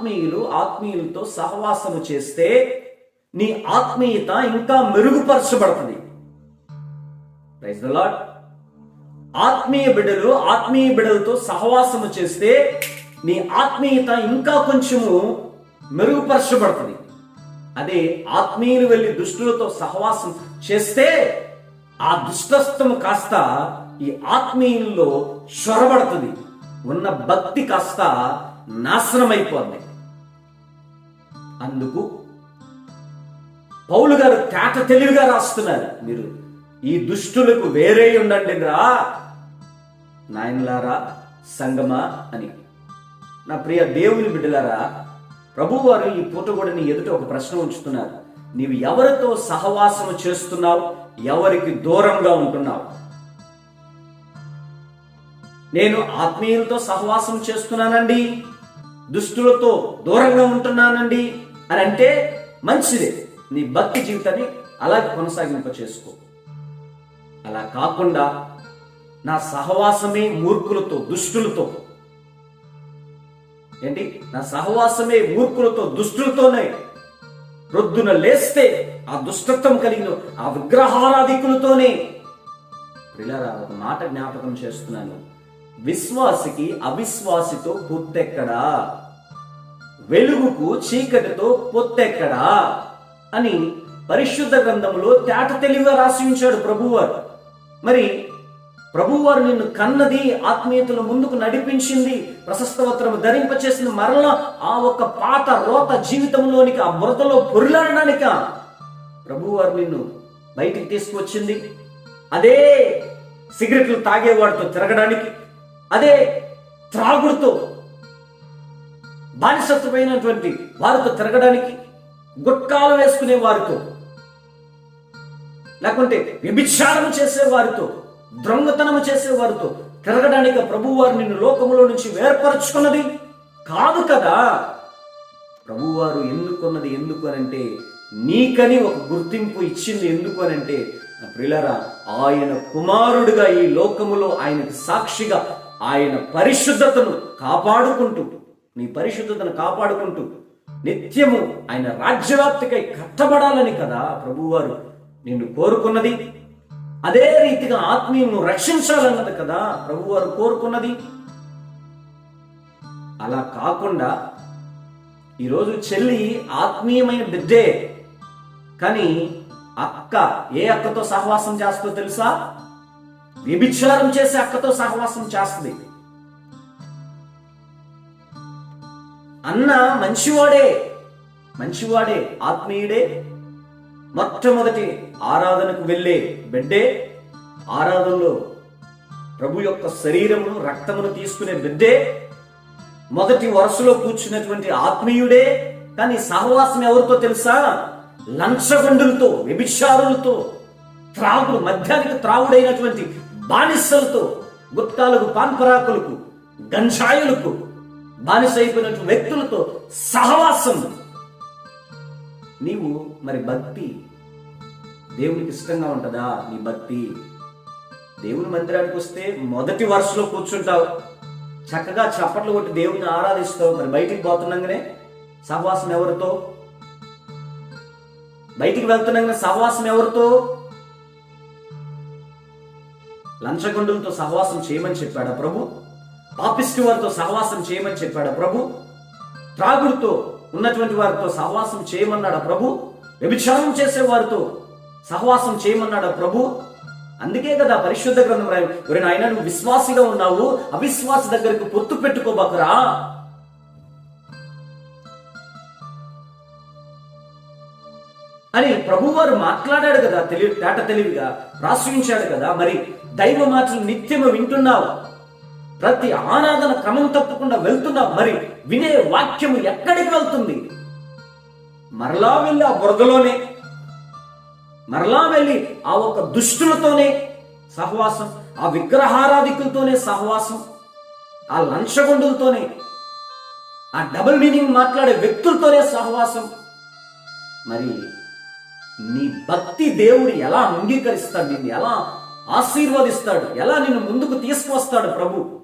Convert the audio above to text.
ఆత్మీయులు ఆత్మీయులతో సహవాసము చేస్తే నీ ఆత్మీయత ఇంకా మెరుగుపరచబడుతుంది. ప్రైజ్ ద ఆత్మీయ బిడ్డలు ఆత్మీయ బిడ్డలతో సహవాసము చేస్తే నీ ఆత్మీయత ఇంకా కొంచెము మెరుగుపరచబడుతుంది. అదే ఆత్మీయులు వెళ్ళి దుష్టులతో సహవాసం చేస్తే ఆ దుష్టత్వం కాస్త ఈ ఆత్మీయుల్లో చొరబడుతుంది ఉన్న భక్తి కాస్త నాశనమైపోద్ది. అందుకు పౌలు గారు తేట తెలివిగా రాస్తున్నారు. మీరు ఈ దుష్టులకు వేరే ఉండండి రా. నాయనలారా సంగమా అని. నా ప్రియ దేవుని బిడ్డలారా ప్రభువారు ఈ పూట ఎదుట ఒక ప్రశ్న ఉంచుతున్నారు. నీవు ఎవరితో సహవాసము చేస్తున్నావు? ఎవరికి దూరంగా ఉంటున్నావు? నేను ఆత్మీయులతో సహవాసం చేస్తున్నానండి. దుష్టులతో దూరంగా ఉంటున్నానండి. అని అంటే మంచిదే. నీ భక్తి జీవితాన్ని అలాగే కొనసాగింప చేసుకో. అలా కాకుండా నా సహవాసమే మూర్ఖులతో దుష్టులతో. ఏంటి? నా సహవాసమే మూర్ఖులతో దుష్టులతోనే రొద్దున లేస్తే ఆ దుష్టత్వం కలిగిన ఆ విగ్రహారాధికులతోనే. పిల్లరా ఒక మాట జ్ఞాపకం చేస్తున్నాను. విశ్వాసికి అవిశ్వాసితో పూర్తెక్కడా వెలుగుకు చీకటితో పొత్తెక్కడా అని పరిశుద్ధ గ్రంథంలో తేట తెలివిగా రాసి ఉంచాడు ప్రభువారు. మరి ప్రభువారు నిన్ను కన్నది ఆత్మీయతల ముందుకు నడిపించింది ప్రశస్తవత్రము ధరింపచేసింది మరలా ఆ ఒక్క పాత రోత జీవితంలోనికి ఆ బురదలో పొరులాడడానిక ప్రభువారు నిన్ను బయటికి తీసుకువచ్చింది. అదే సిగరెట్లు తాగేవాడితో తిరగడానికి అదే త్రాగుడుతో బానిసత్వమైనటువంటి వారితో తిరగడానికి గుట్కాలు వేసుకునే వారితో లేకుంటే వ్యభిచారం చేసే వారితో దొంగతనం చేసే వారితో తిరగడానికి ప్రభువారు నిన్ను లోకములో నుంచి వేర్పరచుకున్నది కాదు కదా. ప్రభువారు ఎన్నుకున్నది ఎందుకు అనంటే నీకని ఒక గుర్తింపు ఇచ్చింది ఎందుకు అనంటే అంటే ప్రియులారా ఆయన కుమారుడిగా ఈ లోకములో ఆయనకు సాక్షిగా ఆయన పరిశుద్ధతను కాపాడుకుంటూ నీ పరిశుద్ధతను కాపాడుకుంటూ నిత్యము ఆయన రాజ్యవ్యాప్తికై కట్టబడాలని కదా ప్రభువారు నిన్ను కోరుకున్నది. అదే రీతిగా ఆత్మీయులను రక్షించాలన్నది కదా ప్రభువారు కోరుకున్నది. అలా కాకుండా ఈరోజు చెల్లి ఆత్మీయమైన బిడ్డే. కానీ అక్క ఏ అక్కతో సహవాసం చేస్తుందో తెలుసా? వ్యభిచారం చేసే అక్కతో సహవాసం చేస్తుంది. అన్న మంచివాడే మంచివాడే ఆత్మీయుడే. మొట్టమొదటి ఆరాధనకు వెళ్ళే బిడ్డే ఆరాధనలో ప్రభు యొక్క శరీరమును రక్తమును తీసుకునే బిడ్డే. మొదటి వరుసలో కూర్చున్నటువంటి ఆత్మీయుడే. కానీ సహవాసం ఎవరితో తెలుసా? లంచగొండులతో వ్యభిచారులతో త్రాగుడు మధ్యానికి త్రాగుడైనటువంటి బానిసలతో గుట్కాలకు పాన్పరాకులకు గంజాయులకు బానిస అయిపోయినటువంటి వ్యక్తులతో సహవాసం. నీవు మరి భక్తి. దేవునికి ఇష్టంగా ఉంటుందా? నీ భక్తి. దేవుని మందిరానికి వస్తే మొదటి వరుసలో కూర్చుంటావు. చక్కగా చప్పట్లు కొట్టి దేవుని ఆరాధిస్తావు. మరి బయటికి పోతున్నాగానే సహవాసం ఎవరితో? బయటికి వెళ్తున్నాగానే సహవాసం ఎవరితో? లంచగొండులతో సహవాసం చేయమని చెప్పాడా ప్రభు? పాపిస్టు వారితో సహవాసం చేయమని చెప్పాడు ప్రభు? త్రాగుడితో ఉన్నటువంటి వారితో సహవాసం చేయమన్నాడా ప్రభు? వ్యభిచారం చేసే వారితో సహవాసం చేయమన్నాడా ప్రభు? అందుకే కదా పరిశుద్ధ గ్రంథం రాయి ఎవరైనా ఆయన నువ్వు విశ్వాసిగా ఉన్నావు అవిశ్వాస దగ్గరికి పొత్తు పెట్టుకోబాకురా అని ప్రభువారు మాట్లాడాడు కదా తెలివి తేట తెలివిగా రాసించాడు కదా మరి దైవ మాటలు నిత్యము వింటున్నావు? ప్రతి ఆరాధన క్రమం తప్పకుండా వెళ్తున్నా మరి వినే వాక్యము ఎక్కడికి వెళ్తుంది? మరలా వెళ్ళి ఆ బురదలోనే మరలా వెళ్ళి ఆ ఒక దుష్టులతోనే సహవాసం ఆ విగ్రహారాధికులతోనే సహవాసం ఆ లంచగొండులతోనే ఆ డబుల్ మీనింగ్ మాట్లాడే వ్యక్తులతోనే సహవాసం. మరి నీ భక్తి దేవుడు ఎలా అంగీకరిస్తాడు నిన్ను ఎలా ఆశీర్వదిస్తాడు ఎలా నిన్ను ముందుకు తీసుకువస్తాడు ప్రభు?